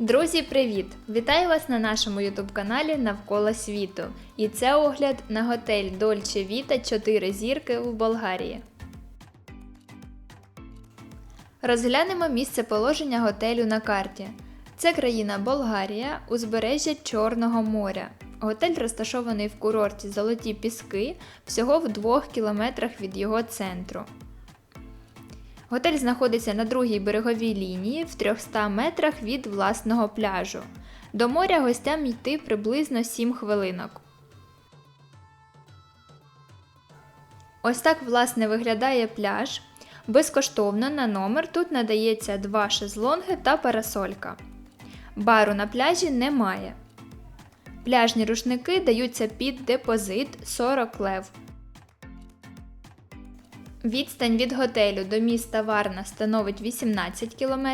Друзі, привіт! Вітаю вас на нашому ютуб каналі Навколо світу. І це огляд на готель Дольче Віта 4 зірки в Болгарії. Розглянемо місце положення готелю на карті. Це країна Болгарія, узбережжя Чорного моря. Готель розташований в курорті Золоті Піски всього в 2 кілометрах від його центру. Готель знаходиться на другій береговій лінії в 300 метрах від власного пляжу. До моря гостям йти приблизно 7 хвилинок. Ось так, власне, виглядає пляж. Безкоштовно на номер тут надається два шезлонги та парасолька. Бару на пляжі немає. Пляжні рушники даються під депозит 40 лев. Відстань від готелю до міста Варна становить 18 км,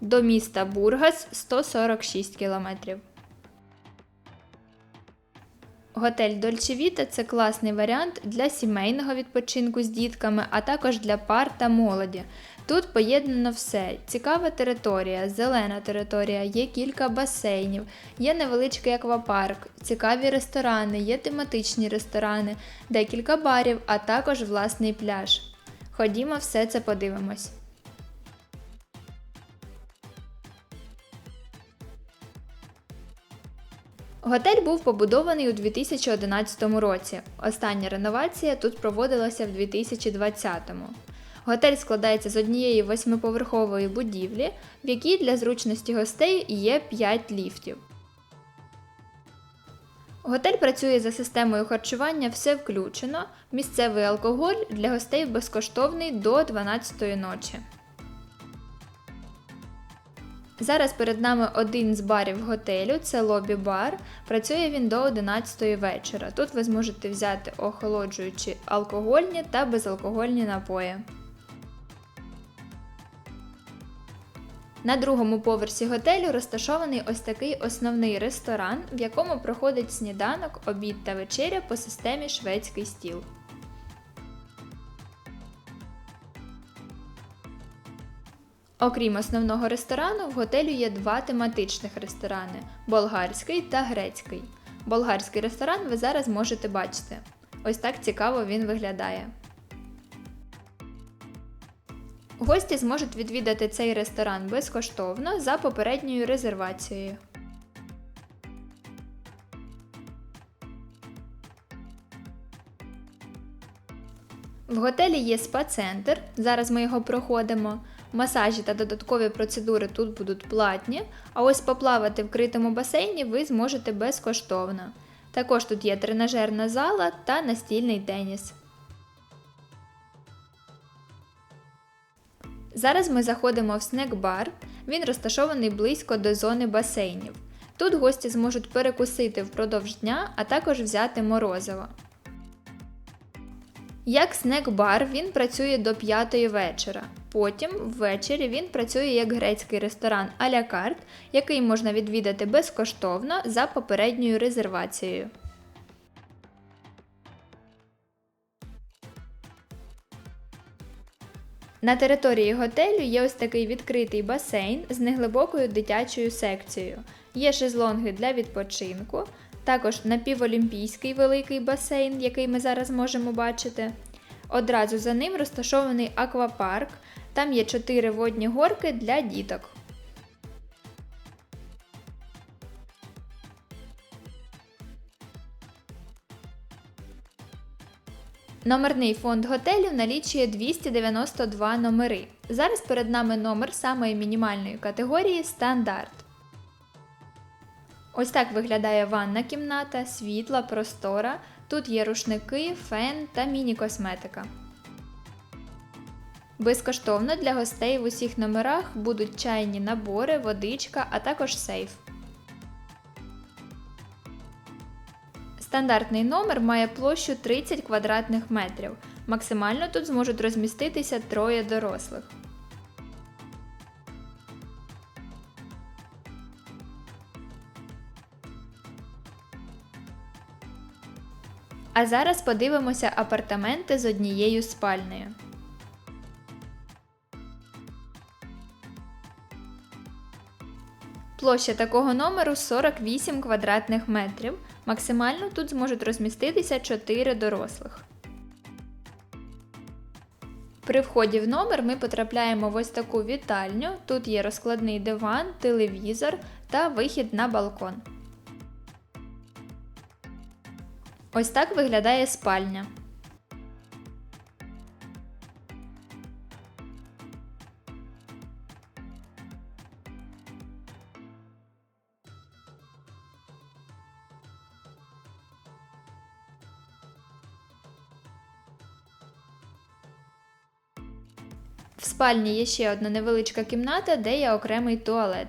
до міста Бургас 146 км. Готель Дольчевіта це класний варіант для сімейного відпочинку з дітками, а також для пар та молоді. Тут поєднано все: цікава територія, зелена територія, є кілька басейнів, є невеличкий аквапарк, цікаві ресторани, є тематичні ресторани, декілька барів, а також власний пляж. Ходімо, все це подивимось. Готель був побудований у 2011 році. Остання реновація тут проводилася в 2020-му. Готель складається з однієї восьмиповерхової будівлі, в якій для зручності гостей є 5 ліфтів. Готель працює за системою харчування все включено. Місцевий алкоголь для гостей безкоштовний до 12 ночі. Зараз перед нами один з барів готелю, це лобі-бар. Працює він до 11 вечора. Тут ви зможете взяти охолоджуючі алкогольні та безалкогольні напої. На другому поверсі готелю розташований ось такий основний ресторан, в якому проходить сніданок, обід та вечеря по системі шведський стіл. Окрім основного ресторану, в готелю є два тематичних ресторани болгарський та грецький. Болгарський ресторан ви зараз можете бачити. Ось так цікаво він виглядає. Гості зможуть відвідати цей ресторан безкоштовно за попередньою резервацією. В готелі є спа-центр, зараз ми його проходимо. Масажі та додаткові процедури тут будуть платні, а ось поплавати в критому басейні ви зможете безкоштовно. Також тут є тренажерна зала та настільний теніс. Зараз ми заходимо в снек-бар. Він розташований близько до зони басейнів. Тут гості зможуть перекусити впродовж дня, а також взяти морозиво. Як снек-бар він працює до 5 вечора. Потім ввечері він працює як грецький ресторан а-ля карт, який можна відвідати безкоштовно за попередньою резервацією. На території готелю є ось такий відкритий басейн з неглибокою дитячою секцією. Є шезлонги для відпочинку, також напіволімпійський великий басейн, який ми зараз можемо бачити. Одразу за ним розташований аквапарк, там є 4 водні горки для діток. Номерний фонд готелю налічує 292 номери. Зараз перед нами номер самої мінімальної категорії стандарт. Ось так виглядає ванна кімната, світла, простора. Тут є рушники, фен та міні-косметика. Безкоштовно для гостей в усіх номерах будуть чайні набори, водичка, а також сейф. Стандартний номер має площу 30 квадратних метрів. Максимально тут зможуть розміститися троє дорослих. А зараз подивимося апартаменти з однією спальнею. Площа такого номеру 48 квадратних метрів. Максимально тут зможуть розміститися 4 дорослих. При вході в номер ми потрапляємо в ось таку вітальню. Тут є розкладний диван, телевізор та вихід на балкон. Ось так виглядає спальня. В спальні є ще одна невеличка кімната, де є окремий туалет.